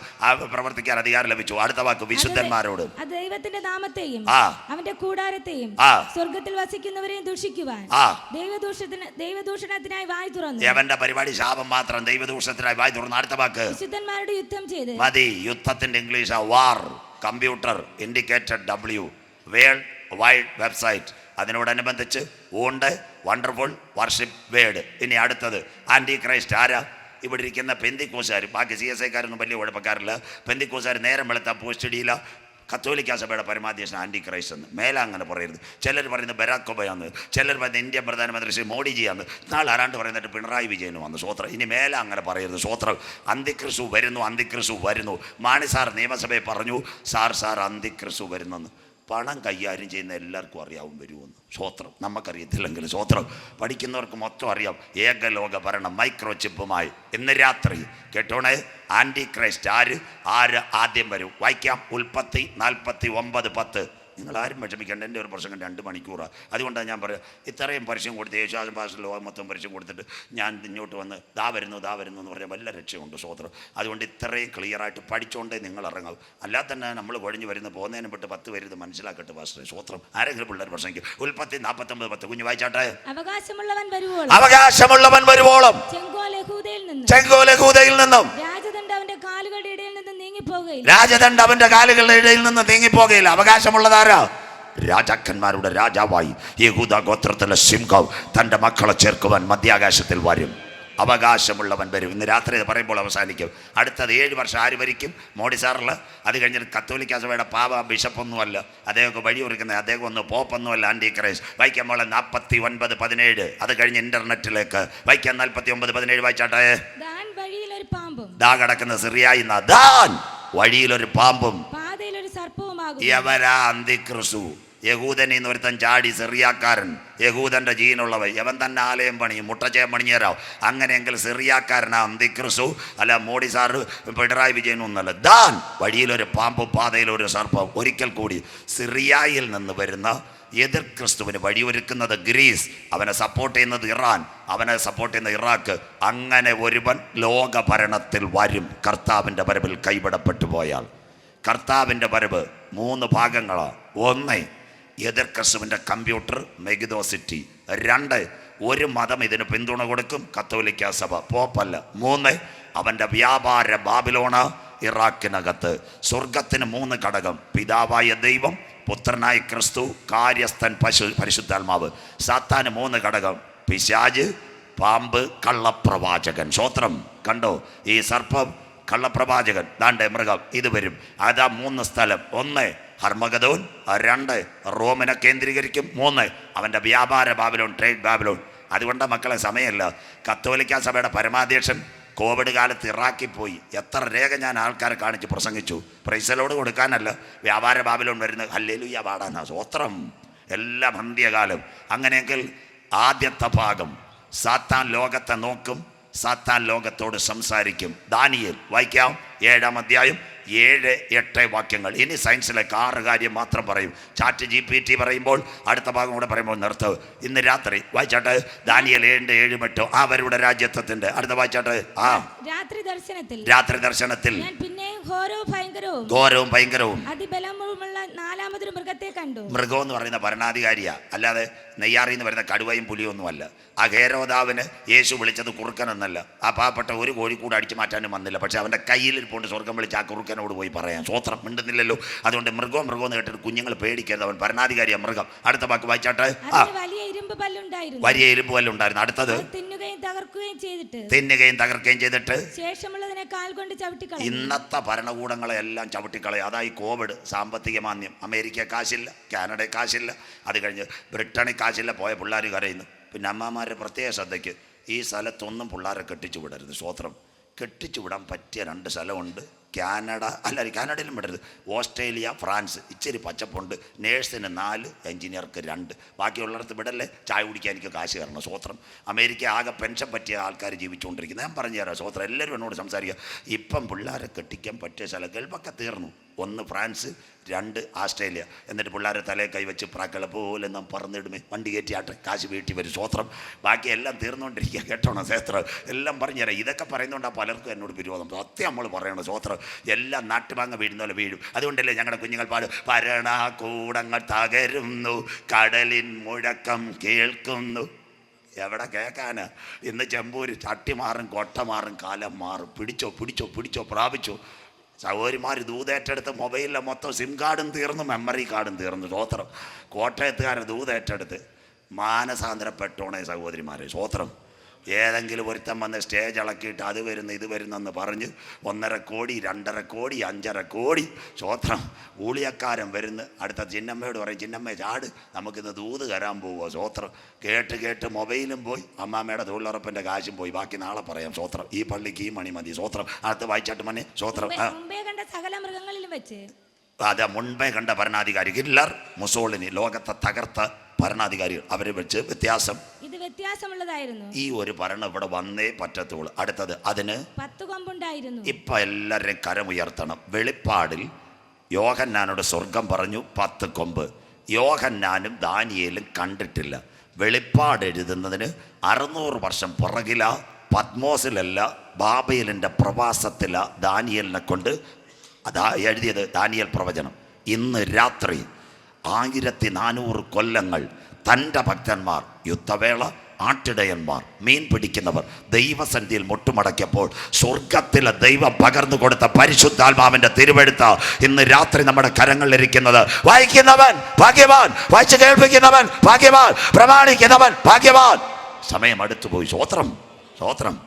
പ്രവർത്തിക്കാൻ അധികാരം ലഭിച്ചു. അടുത്ത വാക്ക് വിശുദ്ധന്മാരോട്. ദൈവത്തിന്റെ നാമത്തെയും അവന്റെ കൂടാരത്തെയും സ്വർഗത്തിൽ വസിക്കുന്നവരെയും ദൂഷിക്കുവാൻ ദൈവദൂഷത്തിന് ദൈവദൂഷണത്തിനായി വായി തുറന്നു. അവന്റെ പരിപാടി ശാപം മാത്രം ദൈവദൂഷണത്തിനായി വായി തുറന്നു. അടുത്ത വാക്ക്. വിശുദ്ധന്മാരുടെ യുദ്ധം ചെയ്ത്. മതി. യുദ്ധത്തിന്റെ English war computer indicated W world wide website. അതിനോടനുബന്ധിച്ച് ഊണ്ട് വണ്ടർഫുൾ വർഷിപ്പ് വേഡ് ഇനി അടുത്തത്. ആന്റി ക്രൈസ്റ്റ് ആരാ? ഇവിടെ ഇരിക്കുന്ന പെന്തിക്കോസുകാർ ബാക്കി സി എസ് ഐക്കാരൊന്നും വലിയ കുഴപ്പക്കാരില്ല. പെന്തിക്കോസുകാർ നേരം വെളുത്ത പോസ്റ്റഡിയില്ല കത്തോലിക്ക സഭയുടെ പരമാധ്യക്ഷൻ ആന്റി ക്രൈസ്റ്റ് എന്ന്. മേലെ അങ്ങനെ പറയരുത്. ചിലർ പറയുന്നത് ബരാക് ഒബയാന്ന് ചിലർ പറയുന്നത് ഇന്ത്യൻ പ്രധാനമന്ത്രി ശ്രീ മോഡിജിയാന്ന് നാളെ ആരാണ്ട് പറയുന്നിട്ട് പിണറായി വിജയനും വന്നു സ്വോത്രം. ഇനി മേലെ അങ്ങനെ പറയരുത്. സ്വോത്രം. അന്തിക്രിസു വരുന്നു. അന്തിക്രിസു വരുന്നു. മാണി സാർ നിയമസഭയിൽ പറഞ്ഞു സാർ സാർ അന്തിക്രിസു വരുന്നെന്ന്. പണം കൈകാര്യം ചെയ്യുന്ന എല്ലാവർക്കും അറിയാവും വരുമെന്ന്. സ്വോത്രം. നമുക്കറിയത്തില്ലെങ്കിൽ സ്വോത്രം. പഠിക്കുന്നവർക്ക് മൊത്തം അറിയാം. ഏകലോക ഭരണം മൈക്രോ ചിപ്പുമായി ഇന്ന് രാത്രി കേട്ടോണേ? ആന്റി ക്രൈസ്റ്റ് ആര്? ആര് ആദ്യം വരും? വായിക്കാം. ഉൽപ്പത്തി നാൽപ്പത്തി ഒമ്പത് പത്ത്. നിങ്ങൾ ആരും വിഷമിക്കേണ്ട. എന്റെ ഒരു പ്രസംഗം രണ്ട് മണിക്കൂറാണ് അതുകൊണ്ടാണ് ഞാൻ പറയാം ഇത്രയും പരസ്യം കൊടുത്ത് യേശുദാസം ഭാഷ ലോകം മൊത്തം പരസ്യം കൊടുത്തിട്ട് ഞാൻ ഇങ്ങോട്ട് വന്ന് ദാ വരുന്നു ദാ വരുന്നു എന്ന് പറഞ്ഞാൽ വല്ല രക്ഷയുണ്ട് സ്വോത്രം. അതുകൊണ്ട് ഇത്രയും ക്ലിയറായിട്ട് പഠിച്ചുകൊണ്ടേ നിങ്ങൾ ഇറങ്ങാം അല്ലാതെ തന്നെ നമ്മൾ കൊഴിഞ്ഞ് വരുന്ന പോകുന്നതിനെ പെട്ട് പത്ത് പേര് ഇത് മനസ്സിലാക്കട്ടെ ഭാഷ സ്വോത്രം. ആരെങ്കിലും പിള്ളേർ പ്രസംഗിക്കും ഉൽപ്പത്തി നാൽപ്പത്തൊമ്പത് പത്ത്. കുഞ്ഞു വായിച്ചാട്ടെ. അവകാശമുള്ളവൻ വരുവോളം. അവകാശമുള്ളവൻ വരുവോളം. നിന്ന്. രാജദണ്ഡ അവന്റെ കാലുകളുടെ ഇടയിൽ നിന്ന് നീങ്ങിപ്പോകയില്ല. രാജദണ്ഡ് അവന്റെ കാലുകളുടെ ഇടയിൽ നിന്ന് നീങ്ങിപ്പോകയില്ല. അവകാശമുള്ളതാരാ രാജാക്കന്മാരുടെ രാജാവായി യഹൂദ ഗോത്രത്തിലെ സിംഹവ് തന്റെ മക്കളെ ചേർക്കുവാൻ മധ്യാകാശത്തിൽ വരും. അവകാശമുള്ളവൻ വരും. ഇന്ന് രാത്രി ഇത് പറയുമ്പോൾ അവസാനിക്കും. അടുത്തത് ഏഴ് വർഷം ആര് ഭരിക്കും? മോഡി സാറിൽ അത് കഴിഞ്ഞിട്ട് കത്തോലിക്ക സഭയുടെ പാവ ബിഷപ്പൊന്നുമല്ല. അദ്ദേഹമൊക്കെ വഴിയൊരുക്കുന്നത് അദ്ദേഹം ഒന്ന് പോപ്പൊന്നുമല്ല ആന്റി ക്രൈസ് വായിക്കാൻ പോലെ നാൽപ്പത്തി ഒൻപത് പതിനേഴ്. അത് കഴിഞ്ഞ് ഇന്റർനെറ്റിലേക്ക്. വായിക്കാൻ നാൽപ്പത്തി ഒമ്പത് പതിനേഴ് വായിച്ചാട്ടെ? ദാ കിടക്കുന്ന സിറിയായി ദാൻ വഴിയിലൊരു പാമ്പും പാതയിൽ ഒരു സർപ്പവുമാകും യവരാ അന്തിക്രിസു യഹൂദനിൽ നിന്ന് ഒരുത്തൻ ചാടി സിറിയാക്കാരൻ. യഹൂദന്റെ ജീനുള്ളവൻ. യവൻ തന്നെ ആലയം പണിയും മുട്ടച്ചയം പണിഞ്ഞേരാവും. അങ്ങനെയെങ്കിൽ സിറിയാക്കാരനാ അന്തിക്രിസു അല്ല മോഡി സാറ് പിണറായി വിജയൻ ഒന്നല്ല. ദാൻ! വഴിയിലൊരു പാമ്പ് പാതയിലൊരു സർപ്പം ഒരിക്കൽ കൂടി സിറിയായിൽ നിന്ന് വരുന്ന എതിർ ക്രിസ്തുവിന് വഴിയൊരുക്കുന്നത് ഗ്രീസ്. അവനെ സപ്പോർട്ട് ചെയ്യുന്നത് ഇറാൻ. അവനെ സപ്പോർട്ട് ചെയ്യുന്ന ഇറാഖ്. അങ്ങനെ ഒരുവൻ ലോകഭരണത്തിൽ വരും. കർത്താവിന്റെ വരവിൽ കൈവിടപ്പെട്ടു പോയാൽ. കർത്താവിന്റെ വരവ് മൂന്ന് ഭാഗങ്ങളാണ്. ഒന്ന് എതിർ ക്രിസ്തുവിന്റെ കമ്പ്യൂട്ടർ മെഗിദോസിറ്റി. രണ്ട് ഒരു മതം ഇതിന് പിന്തുണ കൊടുക്കും കത്തോലിക്ക സഭ. പോപ്പല്ല. മൂന്ന് അവന്റെ വ്യാപാര ബാബിലോണ ഇറാഖിനകത്ത്. സ്വർഗത്തിന് മൂന്ന് ഘടകം. പിതാവായ ദൈവം പുത്രനായ ക്രിസ്തു കാര്യസ്ഥൻ പശു പരിശുദ്ധാത്മാവ്. സാത്താന് മൂന്ന് ഘടകം. പിശാജ് പാമ്പ് കള്ളപ്രവാചകൻ. സ്വത്രം കണ്ടോ? ഈ സർപ്പം കള്ളപ്രവാചകൻ. ദാണ്ടെ മൃഗം ഇത് വരും. അതാ മൂന്ന് സ്ഥലം. ഒന്ന് ഹർമഗതോൻ രണ്ട് റോമിനെ കേന്ദ്രീകരിക്കും. മൂന്ന് അവന്റെ വ്യാപാര ബാബിലോൺ ട്രേഡ് ബാബിലോൺ. അതുകൊണ്ട് മക്കളെ സമയമല്ല. കത്തോലിക്ക സഭയുടെ പരമാധ്യക്ഷൻ കോവിഡ് കാലത്ത് ഇറാഖിൽ പോയി എത്ര രേഖ ഞാൻ ആൾക്കാരെ കാണിച്ച് പ്രസംഗിച്ചു. പ്രൈസലോട് കൊടുക്കാനല്ല. വ്യാപാര ബാബിലോൺ വരുന്ന ഹല്ലേലുയ്യ പാടാന സ്വത്രം എല്ലാം അന്ത്യകാലം. അങ്ങനെയെങ്കിൽ ആദ്യത്തെ ഭാഗം സാത്താൻ ലോകത്തെ നോക്കും. സാത്താൻ ലോകത്തോട് സംസാരിക്കും. ദാനിയൽ വായിക്കാം. ഏഴാം അധ്യായം ഏഴ് എട്ട് വാക്യങ്ങൾ. ഇനി സയൻസിലേക്ക് ആറ് കാര്യം മാത്രം പറയും. ചാറ്റ് ജി പി ടി പറയുമ്പോൾ അടുത്ത ഭാഗം കൂടെ പറയുമ്പോൾ നിർത്ത്. ഇന്ന് രാത്രി വായിച്ചാട്ട്. ദാനിയൽ ഏഴിന്റെ ഏഴും എട്ടോ അവരുടെ രാജ്യത്വത്തിന്റെ അടുത്ത വായിച്ചാട്ട്. ആ. രാത്രി ദർശനത്തിൽ. രാത്രി ദർശനത്തിൽ. ഘോരവും ഭയങ്കരവും. അതിബലമുള്ള നാലാമതൊരു മൃഗത്തെ കണ്ടു. മൃഗം എന്ന് പറയുന്ന ഭരണാധികാരിയാ. അല്ലാതെ നെയ്യാറിൽ എന്ന് വരുന്ന കടുവയും പുലിയൊന്നുമല്ല. ആ ഖേരോദാവിന് യേശു വിളിച്ചത് കുറുക്കനെന്നല്ല ആ പാവപ്പെട്ട ഒരു കോഴിക്കൂട് അടിച്ചു മാറ്റാനും വന്നില്ല. പക്ഷെ അവന്റെ കയ്യിൽ പോണ്ട് സ്വർഗം വിളിച്ച് ആ കുറുക്കനോട് പോയി പറയാം. സ്വത്രം മിണ്ടുന്നില്ലല്ലോ. അതുകൊണ്ട് മൃഗവും മൃഗവും എന്ന് കേട്ടിട്ട് കുഞ്ഞുങ്ങൾ പേടിക്കരുത്. അവൻ ഭരണാധികാരിയാ മൃഗം. അടുത്ത വാക്ക് വായിച്ചാട്ടെ? വലിയ ഇരുമ്പ് പല്ലുണ്ടായിരുന്നു. വലിയ അടുത്തത്? തിന്നുകയും തകർക്കുകയും ചെയ്തിട്ട്. തിന്നുകയും തകർക്കുകയും ചെയ്തിട്ട്? ശേഷമുള്ളതിനെ കാൽ കൊണ്ട് ഇന്നത്തെ ഭരണകൂടങ്ങളെ എല്ലാം ചവിട്ടിക്കളയും. അതായി കോവിഡ് സാമ്പത്തിക മാന്ദ്യം അമേരിക്ക കാശില്ല കാനഡ കാശില്ല. അത് കഴിഞ്ഞ് ബ്രിട്ടണിൽ കാശില്ല പോയ പിള്ളേർ കരയുന്നു. പിന്നെ അമ്മമാരുടെ പ്രത്യേക ശ്രദ്ധയ്ക്ക് ഈ സ്ഥലത്തൊന്നും പിള്ളേരെ കെട്ടിച്ചു വിടരുത് സ്വത്രം. കെട്ടിച്ചു വിടാൻ പറ്റിയ രണ്ട് സ്ഥലമുണ്ട്. കാനഡ അല്ല കാനഡയിലും വിടരുത്. ഓസ്ട്രേലിയ ഫ്രാൻസ് ഇച്ചിരി പച്ചപ്പുണ്ട്. നേഴ്സിന് നാല് എഞ്ചിനീയർക്ക് രണ്ട്. ബാക്കിയുള്ളിടത്ത് വിടല്ലേ? ചായ കുടിക്കാൻ എനിക്ക് കാശ് കയറണം സ്വത്രം. അമേരിക്ക ആകെ പെൻഷൻ പറ്റിയ ആൾക്കാർ ജീവിച്ചുകൊണ്ടിരിക്കുന്നത് ഞാൻ പറഞ്ഞു തരാം സ്വത്രം. എല്ലാവരും എന്നോട് സംസാരിക്കുക. ഇപ്പം പിള്ളേരെ കെട്ടിക്കാൻ പറ്റിയ സ്ഥലം കേൾപ്പൊക്കെ തീർന്നു. ഒന്ന് ഫ്രാൻസ് രണ്ട് ആസ്ട്രേലിയ. എന്നിട്ട് പിള്ളേരെ തലേ കൈവച്ച് പ്രാക്കളെ പോലെ നാം പറന്നിടുമേ. വണ്ടി കയറ്റിയാട്ടെ കാശ് വീട്ടി വരും. സ്വത്രം. ബാക്കി എല്ലാം തീർന്നുകൊണ്ടിരിക്കുക കേട്ടോണം ശേത്രം എല്ലാം പറഞ്ഞുതരാം. ഇതൊക്കെ പറയുന്നതുകൊണ്ടാണ് പലർക്കും എന്നോട് വിരോധം സത്യം നമ്മൾ പറയണം സ്വത്രം എല്ലാം നാട്ടുമാങ്ങ വീഴുന്ന പോലെ വീഴും. അതുകൊണ്ടല്ലേ ഞങ്ങളുടെ കുഞ്ഞുങ്ങൾ പാട്. ഭരണകൂടങ്ങൾ തകരുന്നു. കടലിൻ മുഴക്കം കേൾക്കുന്നു. എവിടെ കേൾക്കാന്? ഇന്ന് ചെമ്പൂര് ചട്ടി മാറും കൊട്ട മാറും കാലം മാറും. പിടിച്ചോ പിടിച്ചോ പിടിച്ചോ പ്രാപിച്ചോ. സഹോദരിമാർ ദൂതേറ്റെടുത്ത് മൊബൈലിലെ മൊത്തം സിം കാർഡും തീർന്നു മെമ്മറി കാർഡും തീർന്നു. സ്വോത്രം കോട്ടയത്തുകാരെ ദൂതേറ്റെടുത്ത് മാനസാന്തരപ്പെട്ടോണേ സഹോദരിമാരെ സ്വോത്രം ഏതെങ്കിലും ഒരുത്തം വന്ന് സ്റ്റേജ് ഇളക്കിയിട്ട് അത് വരുന്ന ഇത് വരുന്നെന്ന് പറഞ്ഞ് ഒന്നര കോടി രണ്ടര കോടി അഞ്ചര കോടി സ്വോത്രം ഊളിയക്കാരൻ വരുന്ന്. അടുത്ത ചിന്നമ്മയോട് പറയും ചിന്നമ്മ ചാട് നമുക്കിന്ന് ദൂത് കരാൻ പോവുക സ്വോത്രം കേട്ട് കേട്ട് മൊബൈലും പോയി. അമ്മാമ്മയുടെ തൊഴിലുറപ്പിന്റെ കാശും പോയി. ബാക്കി നാളെ പറയാം സ്വോത്രം ഈ പള്ളിക്ക് ഈ മണി മതി സ്വോത്രം അടുത്ത് വായിച്ചാട്ട് മണി സ്വോത്രം സകല മൃഗങ്ങളിലും വെച്ച്. അത് മുൻപേ കണ്ട ഭരണാധികാരി ഹിറ്റ്ലർ മുസോളിനി ലോകത്തെ തകർത്ത ഭരണാധികാരികൾ. അവരെ വെച്ച് വ്യത്യാസം. വ്യത്യാസമുള്ളതായിരുന്നു. ഈ ഒരു ഭരണം ഇവിടെ വന്നേ പറ്റത്തുള്ളൂ. അടുത്തത് അതിന് പത്ത് കൊമ്പുണ്ടായിരുന്നു. ഇപ്പൊ എല്ലാവരെയും കരമുയർത്തണം വെളിപ്പാടിൽ യോഹന്നാനോട് സ്വർഗം പറഞ്ഞു പത്ത് കൊമ്പ്. യോഹന്നാനും ദാനിയേലും കണ്ടിട്ടില്ല. വെളിപ്പാട് എഴുതുന്നതിന് അറുന്നൂറ് വർഷം പുറകില പത്മോസിലല്ല ബാബയിലിന്റെ പ്രവാസത്തില ദാനിയലിനെ കൊണ്ട് അതാ എഴുതിയത് ദാനിയൽ പ്രവചനം. ഇന്ന് രാത്രി ആയിരത്തി നാനൂറ് കൊല്ലങ്ങൾ തന്റെ ഭക്തന്മാർ യുദ്ധവേള ആട്ടിടയന്മാർ മീൻ പിടിക്കുന്നവർ ദൈവസന്ധിയിൽ മുട്ടുമടക്കിയപ്പോൾ സ്വർഗത്തിലെ ദൈവം പകർന്നു കൊടുത്ത പരിശുദ്ധാത്മാവിന്റെ തിരുവെടുത്ത ഇന്ന് രാത്രി നമ്മുടെ കരങ്ങളിലിരിക്കുന്നത്. വായിക്കുന്നവൻ ഭാഗ്യവാൻ വായിച്ചു കേൾപ്പിക്കുന്നവൻ ഭാഗ്യവാൻ പ്രമാണിക്കുന്നവൻ ഭാഗ്യവാൻ. സമയം അടുത്തുപോയി. സ്വോത്രം സ്വോത്രം